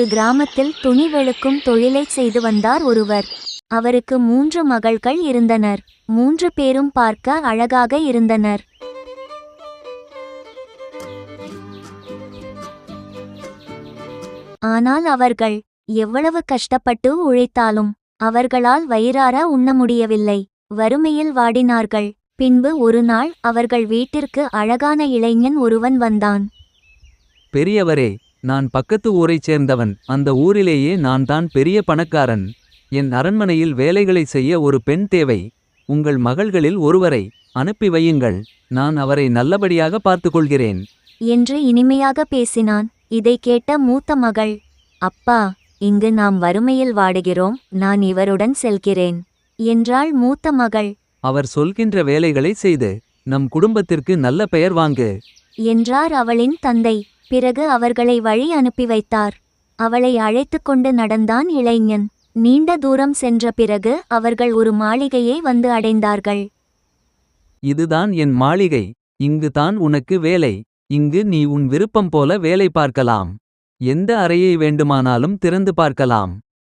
ஒரு கிராமத்தில் துணி வெளுக்கும் தொழிலை செய்து வந்தார் ஒருவர். அவருக்கு மூன்று மகள்கள் இருந்தனர். மூன்று பேரும் பார்க்க அழகாக இருந்தனர். ஆனால் அவர்கள் எவ்வளவு கஷ்டப்பட்டு உழைத்தாலும் அவர்களால் வயிறார உண்ண முடியவில்லை. வறுமையில் வாடினார்கள். பின்பு ஒரு நாள் அவர்கள் வீட்டிற்கு அழகான இளைஞன் ஒருவன் வந்தான். பெரியவரே நான் பக்கத்து ஊரைச் சேர்ந்தவன். அந்த ஊரிலேயே நான் தான் பெரிய பணக்காரன். என் அரண்மனையில் வேலைகளை செய்ய ஒரு பெண் தேவை. உங்கள் மகள்களில் ஒருவரை அனுப்பி வையுங்கள். நான் அவரை நல்லபடியாக பார்த்துக்கொள்கிறேன். என்று இனிமையாக பேசினான். இதை கேட்ட மூத்த மகள் அப்பா இங்கு நாம் வறுமையில் வாடுகிறோம். நான் இவருடன் செல்கிறேன். என்றாள் மூத்த மகள் அவர் சொல்கின்ற வேலைகளை செய்து நம் குடும்பத்திற்கு நல்ல பெயர் வாங்கு. என்றார் அவளின் தந்தை. பிறகு அவர்களை வழி அனுப்பி வைத்தார். அவளை அழைத்துக் கொண்டு நடந்தான் இளைஞன். நீண்ட தூரம் சென்ற பிறகு அவர்கள் ஒரு மாளிகையை வந்து அடைந்தார்கள். இதுதான் என் மாளிகை. இங்கு தான் உனக்கு வேலை. இங்கு நீ உன் விருப்பம் போல வேலை பார்க்கலாம். எந்த அறையை வேண்டுமானாலும் திறந்து பார்க்கலாம்.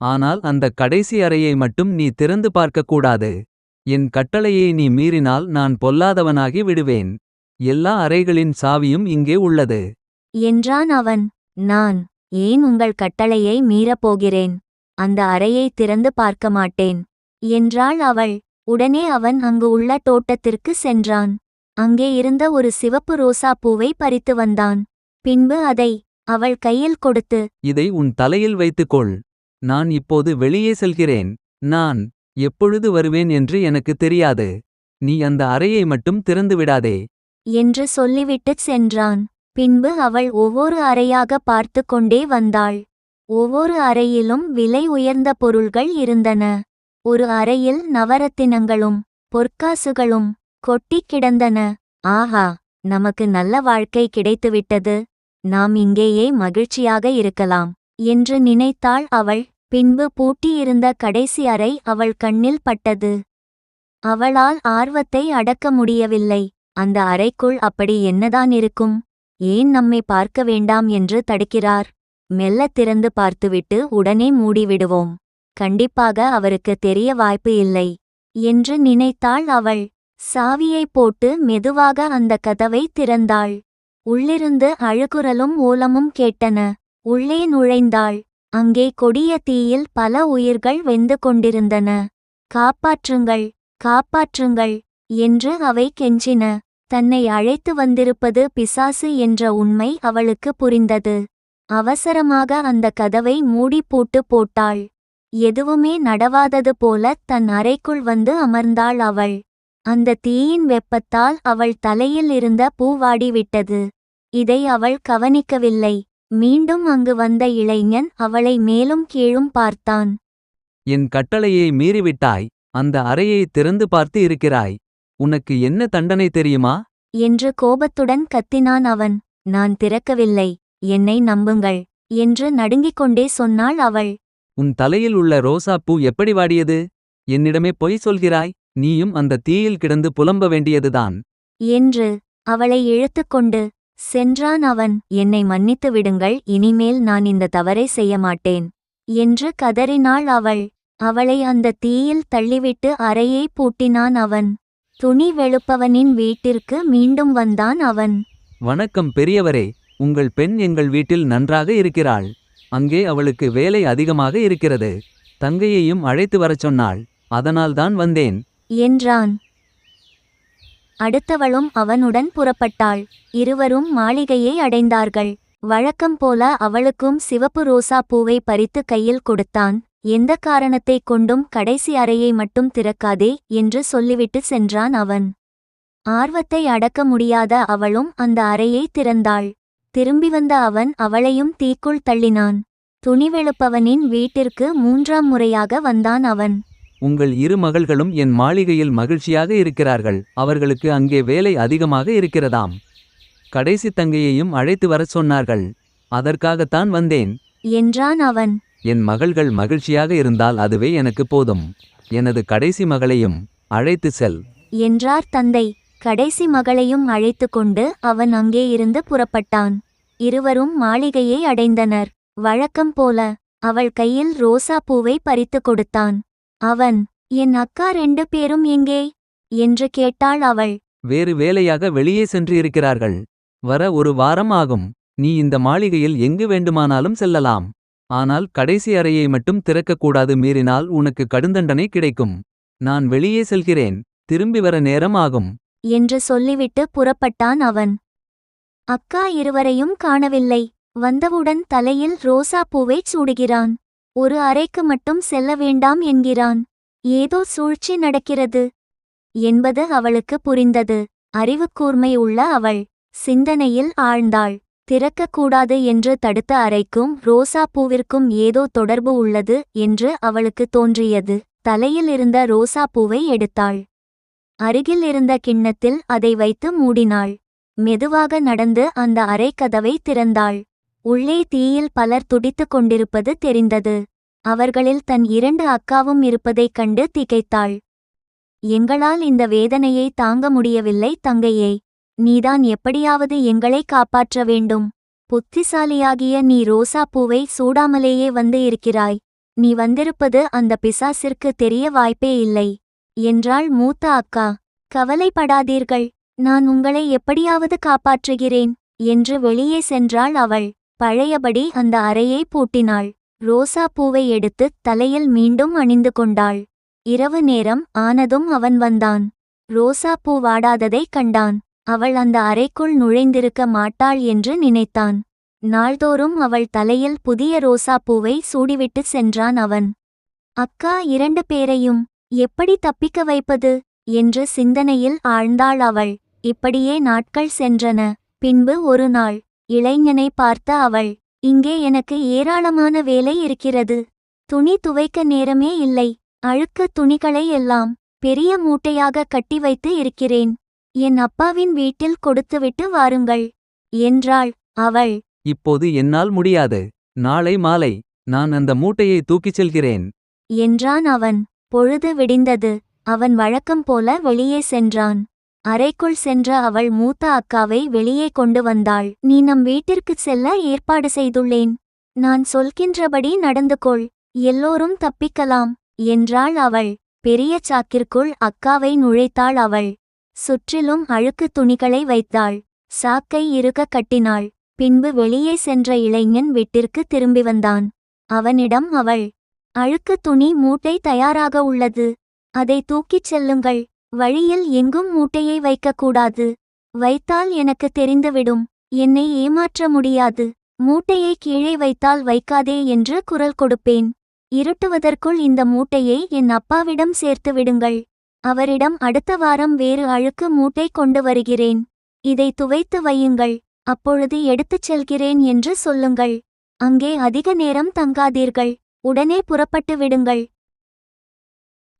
ஆனால் அந்த கடைசி அறையை மட்டும் நீ திறந்து பார்க்கக்கூடாது என் கட்டளையை நீ மீறினால் நான் பொல்லாதவனாகி விடுவேன். எல்லா அறைகளின் சாவியும் இங்கே உள்ளது. என்றான் அவன் நான் ஏன் உங்கள் கட்டளையை மீறப் போகிறேன் அந்த அறையை திறந்து பார்க்க மாட்டேன். என்றாள் அவள். உடனே அவன் அங்கு உள்ள தோட்டத்திற்கு சென்றான். அங்கே இருந்த ஒரு சிவப்பு ரோசா பூவை பறித்து வந்தான். பின்பு அதை அவள் கையில் கொடுத்து இதை உன் தலையில் வைத்துக்கொள். நான் இப்போது வெளியே செல்கிறேன். நான் எப்பொழுது வருவேன் என்று எனக்கு தெரியாது. நீ அந்த அறையை மட்டும் திறந்து விடாதே. என்று சொல்லிவிட்டுச் சென்றான். பின்பு அவள் ஒவ்வொரு அறையாக பார்த்து கொண்டே வந்தாள். ஒவ்வொரு அறையிலும் விலை உயர்ந்த பொருள்கள் இருந்தன. ஒரு அறையில் நவரத்தினங்களும் பொற்காசுகளும் கொட்டிக் கிடந்தன. ஆஹா நமக்கு நல்ல வாழ்க்கை கிடைத்துவிட்டது. நாம் இங்கேயே மகிழ்ச்சியாக இருக்கலாம் என்று நினைத்தாள் அவள். பின்பு பூட்டியிருந்த கடைசி அறை அவள் கண்ணில் பட்டது. அவளால் ஆர்வத்தை அடக்க முடியவில்லை. அந்த அறைக்குள் அப்படி என்னதான் இருக்கும்? ஏன் நம்மை பார்க்க வேண்டாம் என்று தடுக்கிறார்? மெல்ல திறந்து பார்த்துவிட்டு உடனே மூடிவிடுவோம். கண்டிப்பாக அவருக்கு தெரிய வாய்ப்பு இல்லை. என்று நினைத்தாள் அவள். சாவியை போட்டு மெதுவாக அந்த கதவை திறந்தாள். உள்ளிருந்து அழுகுரலும் ஓலமும் கேட்டன. உள்ளே நுழைந்தாள். அங்கே கொடிய தீயில் பல உயிர்கள் வெந்து கொண்டிருந்தன. காப்பாற்றுங்கள் காப்பாற்றுங்கள் என்று அவை கெஞ்சின. தன்னை அழைத்து வந்திருப்பது பிசாசு என்ற உண்மை அவளுக்கு புரிந்தது. அவசரமாக அந்த கதவை மூடி பூட்டு போட்டாள். எதுவுமே நடவாதது போல தன் அறைக்குள் வந்து அமர்ந்தாள் அவள். அந்த தீயின் வெப்பத்தால் அவள் தலையில் இருந்த பூவாடிவிட்டது இதை அவள் கவனிக்கவில்லை. மீண்டும் அங்கு வந்த இளைஞன் அவளை மேலும் கீழும் பார்த்தான். என் கட்டளையை மீறிவிட்டாய். அந்த அறையை திறந்து பார்த்து இருக்கிறாய். உனக்கு என்ன தண்டனை தெரியுமா? என்று கோபத்துடன் கத்தினான் அவன். நான் திறக்கவில்லை. என்னை நம்புங்கள் என்று நடுங்கிக் கொண்டே சொன்னாள் அவள். உன் தலையில் உள்ள ரோசாப்பூ எப்படி வாடியது? என்னிடமே பொய் சொல்கிறாய். நீயும் அந்த தீயில் கிடந்து புலம்ப வேண்டியதுதான். என்று அவளை இழுத்துக்கொண்டு சென்றான் அவன். என்னை மன்னித்து விடுங்கள். இனிமேல் நான் இந்த தவறை செய்ய மாட்டேன் என்று கதறினாள் அவள். அவளை அந்த தீயில் தள்ளிவிட்டு அறையை பூட்டினான் அவன். துணி வெளுப்பவனின் வீட்டிற்கு மீண்டும் வந்தான் அவன். வணக்கம் பெரியவரே உங்கள் பெண் எங்கள் வீட்டில் நன்றாக இருக்கிறாள். அங்கே அவளுக்கு வேலை அதிகமாக இருக்கிறது. தங்கையையும் அழைத்து வரச் சொன்னாள். அதனால்தான் வந்தேன். என்றான். அடுத்தவளும் அவனுடன் புறப்பட்டாள். இருவரும் மாளிகையை அடைந்தார்கள். வழக்கம் போல அவளுக்கும் சிவப்பு ரோசா பூவை பறித்து கையில் கொடுத்தான். எந்த காரணத்தைக் கொண்டும் கடைசி அறையை மட்டும் திறக்காதே என்று சொல்லிவிட்டு சென்றான் அவன். ஆர்வத்தை அடக்க முடியாத அவளும் அந்த அறையை திறந்தாள். திரும்பி வந்த அவன் அவளையும் தீக்குள் தள்ளினான். துணிவெளுப்பவனின் வீட்டிற்கு மூன்றாம் முறையாக வந்தான் அவன். உங்கள் இரு மகள்களும் என் மாளிகையில் மகிழ்ச்சியாக இருக்கிறார்கள். அவர்களுக்கு அங்கே வேலை அதிகமாக இருக்கிறதாம். கடைசி தங்கையையும் அழைத்து வரச் சொன்னார்கள். அதற்காகத்தான் வந்தேன். என்றான் அவன். என் மகள்கள் மகிழ்ச்சியாக இருந்தால் அதுவே எனக்கு போதும். எனது கடைசி மகளையும் அழைத்து செல். என்றார் தந்தை. கடைசி மகளையும் அழைத்து கொண்டு அவன் அங்கே இருந்து புறப்பட்டான். இருவரும் மாளிகையை அடைந்தனர். வழக்கம் போல அவள் கையில் ரோசா பூவை பறித்து கொடுத்தான். அவன் என் அக்கா ரெண்டு பேரும் எங்கே என்று கேட்டாள் அவள். வேறு வேலையாக வெளியே சென்று இருக்கிறார்கள் வர ஒரு வாரம் ஆகும். நீ இந்த மாளிகையில் எங்கு வேண்டுமானாலும் செல்லலாம். ஆனால் கடைசி அறையை மட்டும் திறக்கக்கூடாது மீறினால் உனக்கு கடுந்தண்டனை கிடைக்கும். நான் வெளியே செல்கிறேன் திரும்பி வர நேரம் ஆகும். என்று சொல்லிவிட்டு புறப்பட்டான் அவன். அக்கா இருவரையும் காணவில்லை. வந்தவுடன் தலையில் ரோசா பூவைச் சூடுகிறான். ஒரு அறைக்கு மட்டும் செல்ல வேண்டாம் என்கிறான். ஏதோ சூழ்ச்சி நடக்கிறது. என்பது அவளுக்கு புரிந்தது. அறிவுக்கூர்மை உள்ள அவள் சிந்தனையில் ஆழ்ந்தாள். திறக்கக்கூடாது என்று தடுத்த அறைக்கும் ரோசா பூவிற்கும் ஏதோ தொடர்பு உள்ளது என்று அவளுக்கு தோன்றியது. தலையில் இருந்த ரோசா பூவை எடுத்தாள். அருகில் இருந்த கிண்ணத்தில் அதை வைத்து மூடினாள். மெதுவாக நடந்து அந்த அறைக்கதவை திறந்தாள். உள்ளே தீயில் பலர் துடித்துக் கொண்டிருப்பது தெரிந்தது. அவர்களில் தன் இரண்டு அக்காவும் இருப்பதைக் கண்டு திகைத்தாள். எங்களால் இந்த வேதனையை தாங்க முடியவில்லை தங்கையே. நீதான் எப்படியாவது எங்களை காப்பாற்ற வேண்டும். புத்திசாலியாகிய நீ ரோசா பூவை சூடாமலேயே வந்து இருக்கிறாய். நீ வந்திருப்பது அந்த பிசாசிற்கு தெரிய வாய்ப்பே இல்லை. என்றாள் மூத்த அக்கா. கவலைப்படாதீர்கள். நான் உங்களை எப்படியாவது காப்பாற்றுகிறேன். என்று வெளியே சென்றாள் அவள். பழையபடி அந்த அறையை பூட்டினாள். ரோசா பூவை எடுத்து தலையில் மீண்டும் அணிந்து கொண்டாள். இரவு நேரம் ஆனதும் அவன் வந்தான். ரோசா பூ வாடாததைக் கண்டான். அவள் அந்த அறைக்குள் நுழைந்திருக்க மாட்டாள் என்று நினைத்தான். நாள்தோறும் அவள் தலையில் புதிய ரோசாப்பூவை சூடிவிட்டு சென்றான் அவன். அக்கா இரண்டு பேரையும் எப்படி தப்பிக்க வைப்பது? என்று சிந்தனையில் ஆழ்ந்தாள் அவள். இப்படியே நாட்கள் சென்றன. பின்பு ஒரு நாள் இளைஞனை பார்த்த அவள் இங்கே எனக்கு ஏராளமான வேலை இருக்கிறது. துணி துவைக்க நேரமே இல்லை. அழுக்க துணிகளை எல்லாம் பெரிய மூட்டையாக கட்டி வைத்து இருக்கிறேன். என் அப்பாவின் வீட்டில் கொடுத்துவிட்டு வாருங்கள் என்றாள். அவள் இப்போது என்னால் முடியாது. நாளை மாலை நான் அந்த மூட்டையை தூக்கிச் செல்கிறேன். என்றான் அவன். பொழுது விடிந்தது. அவன் வழக்கம் போல வெளியே சென்றான். அறைக்குள் சென்ற அவள் மூத்த அக்காவை வெளியே கொண்டு வந்தாள். நீ நம் வீட்டிற்குச் செல்ல ஏற்பாடு செய்துள்ளேன். நான் சொல்கின்றபடி நடந்து கொள். எல்லோரும் தப்பிக்கலாம் என்றாள் அவள். பெரிய சாக்கிற்குள் அக்காவை நுழைத்தாள் அவள். சுற்றிலும் அழுக்கு துணிகளை வைத்தாள். சாக்கை இருக கட்டினாள். பின்பு வெளியே சென்ற இளைஞன் வீட்டிற்கு திரும்பி வந்தான். அவனிடம் அவள் அழுக்கு துணி மூட்டை தயாராக உள்ளது. அதை தூக்கிச் செல்லுங்கள். வழியில் எங்கும் மூட்டையை வைக்கக்கூடாது. வைத்தால் எனக்கு தெரிந்துவிடும். என்னை ஏமாற்ற முடியாது. மூட்டையை கீழே வைத்தால் வைக்காதே என்று குரல் கொடுப்பேன். இருட்டுவதற்குள் இந்த மூட்டையை என் அப்பாவிடம் சேர்த்து விடுங்கள். அவரிடம் அடுத்த வாரம் வேறு அழுக்கு மூட்டை கொண்டு வருகிறேன். இதை துவைத்து வையுங்கள். அப்பொழுது எடுத்துச் செல்கிறேன் என்று சொல்லுங்கள். அங்கே அதிக நேரம் தங்காதீர்கள். உடனே புறப்பட்டு விடுங்கள்.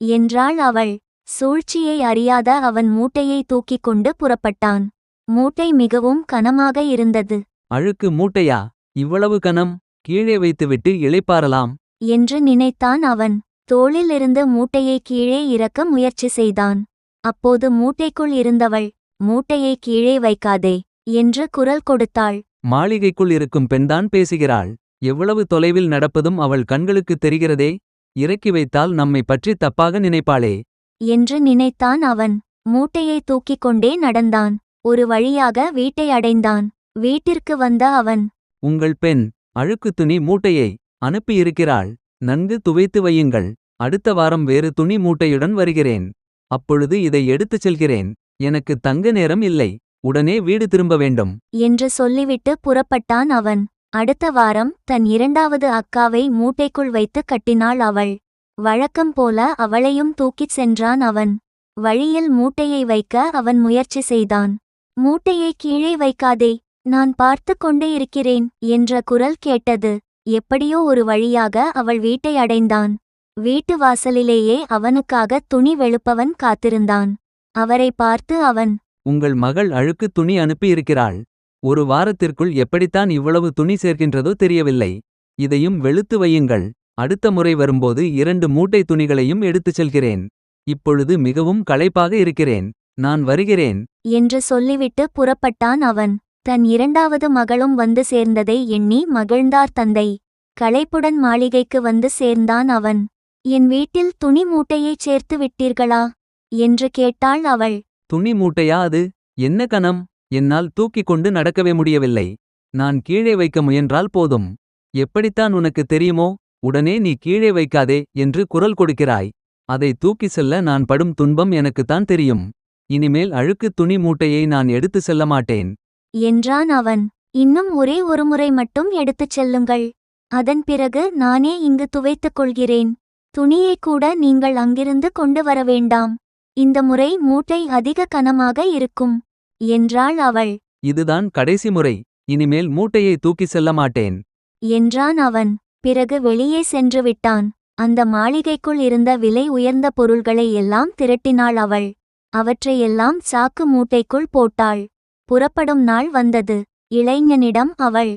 என்றாள் அவள். சூழ்ச்சியை அறியாத அவன் மூட்டையை தூக்கிக் கொண்டு புறப்பட்டான். மூட்டை மிகவும் கனமாக இருந்தது. அழுக்கு மூட்டையா? இவ்வளவு கனம். கீழே வைத்துவிட்டு இளைப்பாறலாம். என்று நினைத்தான் அவன். தோளிலிருந்து மூட்டையை கீழே இறக்க முயற்சி செய்தான். அப்போது மூட்டைக்குள் இருந்தவள் மூட்டையை கீழே வைக்காதே என்று குரல் கொடுத்தாள். மாளிகைக்குள் இருக்கும் பெண்தான் பேசுகிறாள். எவ்வளவு தொலைவில் நடப்பதும் அவள் கண்களுக்குத் தெரிகிறதே. இறக்கி வைத்தால் நம்மை பற்றி தப்பாக நினைப்பாளே. என்று நினைத்தான் அவன். மூட்டையை தூக்கிக் கொண்டே நடந்தான். ஒரு வழியாக வீட்டை அடைந்தான். வீட்டிற்கு வந்த அவன் உங்கள் பெண் அழுக்கு துணி மூட்டையை அனுப்பியிருக்கிறாள். நன்கு துவைத்து வையுங்கள். அடுத்த வாரம் வேறு துணி மூட்டையுடன் வருகிறேன். அப்பொழுது இதை எடுத்துச் செல்கிறேன். எனக்கு தங்க நேரம் இல்லை. உடனே வீடு திரும்ப வேண்டும். என்று சொல்லிவிட்டு புறப்பட்டான் அவன். அடுத்த வாரம் தன் இரண்டாவது அக்காவை மூட்டைக்குள் வைத்து கட்டினாள் அவள். வழக்கம் போல அவளையும் தூக்கிச் சென்றான் அவன். வழியில் மூட்டையை வைக்க அவன் முயற்சி செய்தான். மூட்டையை கீழே வைக்காதே நான் பார்த்து கொண்டே இருக்கிறேன் என்ற குரல் கேட்டது. எப்படியோ ஒரு வழியாக அவள் வீட்டை அடைந்தான். வீட்டு வாசலிலேயே அவனுக்காக துணி வெளுப்பவன் காத்திருந்தான். அவரை பார்த்து அவன் உங்கள் மகள் அழுக்கு துணி அனுப்பியிருக்கிறாள். ஒரு வாரத்திற்குள் எப்படித்தான் இவ்வளவு துணி சேர்க்கின்றதோ தெரியவில்லை. இதையும் வெளுத்து வையுங்கள். அடுத்த முறை வரும்போது இரண்டு மூட்டை துணிகளையும் எடுத்துச் செல்கிறேன். இப்பொழுது மிகவும் களைப்பாக இருக்கிறேன். நான் வருகிறேன். என்று சொல்லிவிட்டு புறப்பட்டான் அவன். தன் இரண்டாவது மகளும் வந்து சேர்ந்ததை எண்ணி மகிழ்ந்தார் தந்தை. களைப்புடன் மாளிகைக்கு வந்து சேர்ந்தான் அவன். என் வீட்டில் துணி மூட்டையைச் சேர்த்து விட்டீர்களா என்று கேட்டாள் அவள். துணி மூட்டையா அது? என்ன கணம்? என்னால் தூக்கிக் கொண்டு நடக்கவே முடியவில்லை. நான் கீழே வைக்க முயன்றால் போதும். எப்படித்தான் உனக்கு தெரியுமோ? உடனே நீ கீழே வைக்காதே என்று குரல் கொடுக்கிறாய். அதை தூக்கி செல்ல நான் படும் துன்பம் எனக்குத்தான் தெரியும். இனிமேல் அழுக்கு துணி மூட்டையை நான் எடுத்து செல்ல மாட்டேன். என்றான் அவன். இன்னும் ஒரே ஒரு முறை மட்டும் எடுத்துச் செல்லுங்கள். அதன் பிறகு நானே இங்கு துவைத்துக் கொள்கிறேன். துணியை கூட நீங்கள் அங்கிருந்து கொண்டு வர வேண்டாம். இந்த முறை மூட்டை அதிக கனமாக இருக்கும் என்றாள் அவள். இதுதான் கடைசி முறை. இனிமேல் மூட்டையை தூக்கி செல்ல மாட்டேன். என்றான் அவன். பிறகு வெளியே சென்று விட்டான். அந்த மாளிகைக்குள் இருந்த விலை உயர்ந்த பொருள்களை எல்லாம் திரட்டினாள் அவள். அவற்றையெல்லாம் சாக்கு மூட்டைக்குள் போட்டாள். புறப்படும் நாள் வந்தது. இளைஞனிடம் அவள்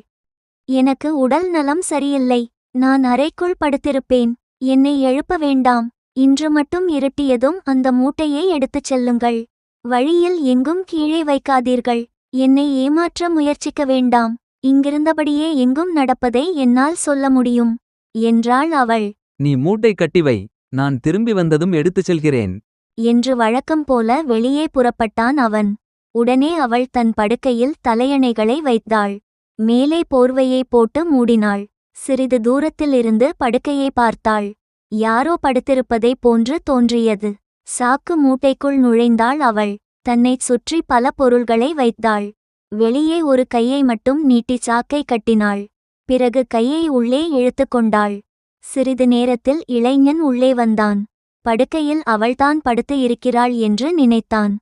எனக்கு உடல் நலம் சரியில்லை. நான் அறைக்குள் படுத்திருப்பேன். என்னை எழுப்ப வேண்டாம். இன்று மட்டும் இருட்டியதும் அந்த மூட்டையை எடுத்துச் செல்லுங்கள். வழியில் எங்கும் கீழே வைக்காதீர்கள். என்னை ஏமாற்ற முயற்சிக்க வேண்டாம். இங்கிருந்தபடியே எங்கும் நடப்பதை என்னால் சொல்ல முடியும் என்றாள் அவள். நீ மூட்டை கட்டி வை. நான் திரும்பி வந்ததும் எடுத்துச் செல்கிறேன். என்று வழக்கம் போல வெளியே புறப்பட்டான் அவன். உடனே அவள் தன் படுக்கையில் தலையணைகளை வைத்தாள். மேலே போர்வையை போட்டு மூடினாள். சிறிது தூரத்தில் இருந்து படுக்கையை பார்த்தாள். யாரோ படுத்திருப்பதைப் போன்று தோன்றியது. சாக்கு மூட்டைக்குள் நுழைந்தாள் அவள். தன்னைச் சுற்றி பல பொருள்களை வைத்தாள். வெளியே ஒரு கையை மட்டும் நீட்டி சாக்கை கட்டினாள். பிறகு கையை உள்ளே இழுத்து கொண்டாள். சிறிது நேரத்தில் இளைஞன் உள்ளே வந்தான். படுக்கையில் அவள்தான் படுத்து இருக்கிறாள் என்று நினைத்தான்.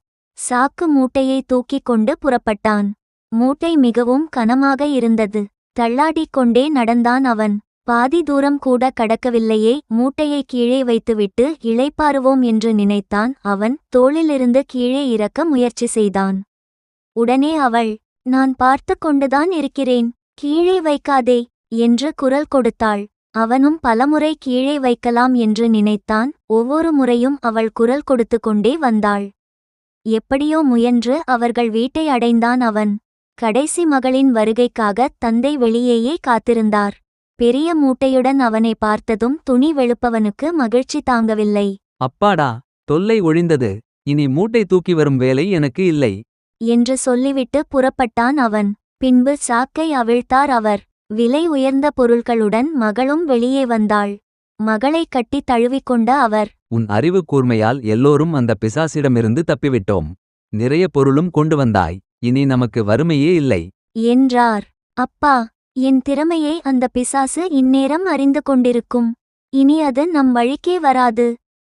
சாக்கு மூட்டையை தூக்கிக் கொண்டு புறப்பட்டான். மூட்டை மிகவும் கனமாக இருந்தது. தள்ளாடிக் கொண்டே நடந்தான் அவன். பாதி தூரம் கூட கடக்கவில்லையே மூட்டையை கீழே வைத்துவிட்டு இளைப்பாருவோம் என்று நினைத்தான் அவன். தோளிலிருந்து கீழே இறக்க முயற்சி செய்தான். உடனே அவள் நான் பார்த்து கொண்டுதான் இருக்கிறேன். கீழே வைக்காதே என்று குரல் கொடுத்தாள். அவனும் பலமுறை கீழே வைக்கலாம் என்று நினைத்தான். ஒவ்வொரு முறையும் அவள் குரல் கொடுத்து கொண்டே வந்தாள். எப்படியோ முயன்று அவர்கள் வீட்டை அடைந்தான் அவன். கடைசி மகளின் வருகைக்காக தந்தை வெளியேயே காத்திருந்தார். பெரிய மூட்டையுடன் அவனை பார்த்ததும் துணி வெளுப்பவனுக்கு மகிழ்ச்சி தாங்கவில்லை. அப்பாடா தொல்லை ஒழிந்தது. இனி மூட்டை தூக்கி வரும் வேலை எனக்கு இல்லை. என்று சொல்லிவிட்டு புறப்பட்டான் அவன். பின்பு சாக்கை அவிழ்த்தார் அவர். விலை உயர்ந்த பொருள்களுடன் மகளும் வெளியே வந்தாள். மகளை கட்டி தழுவிக்கொண்ட அவர் உன் அறிவு கூர்மையால் எல்லோரும் அந்த பிசாசிடமிருந்து தப்பிவிட்டோம். நிறைய பொருளும் கொண்டு வந்தாய். இனி நமக்கு வறுமையே இல்லை. என்றார். அப்பா என் திறமையை அந்த பிசாசு இந்நேரம் அறிந்து கொண்டிருக்கும். இனி அது நம் வழிக்கே வராது.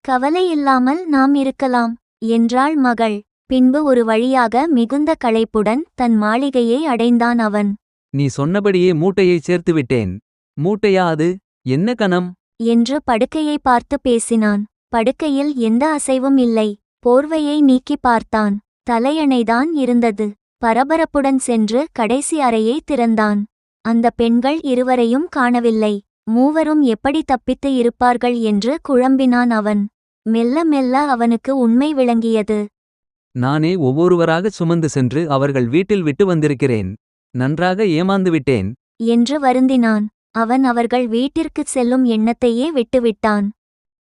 கவலை இல்லாமல் நாம் இருக்கலாம். என்றாள் மகள். பின்பு ஒரு வழியாக மிகுந்த களைப்புடன் தன் மாளிகையை அடைந்தான் அவன். நீ சொன்னபடியே மூட்டையைச் சேர்த்து விட்டேன் மூட்டையா அது? என்ன கணம்? என்று படுக்கையை பார்த்து பேசினான். படுக்கையில் எந்த அசைவும் இல்லை. போர்வையை நீக்கி பார்த்தான். தலையணைதான் இருந்தது. பரபரப்புடன் சென்று கடைசி அறையை திறந்தான். அந்த பெண்கள் இருவரையும் காணவில்லை. மூவரும் எப்படி தப்பித்து இருப்பார்கள் என்று குழம்பினான் அவன். மெல்ல மெல்ல அவனுக்கு உண்மை விளங்கியது. நானே ஒவ்வொருவராக சுமந்து சென்று அவர்கள் வீட்டில் விட்டு வந்திருக்கிறேன். நன்றாக ஏமாந்து விட்டேன். என்று வருந்தினான். அவன் அவர்கள் வீட்டிற்குச் செல்லும் எண்ணத்தையே விட்டுவிட்டான்.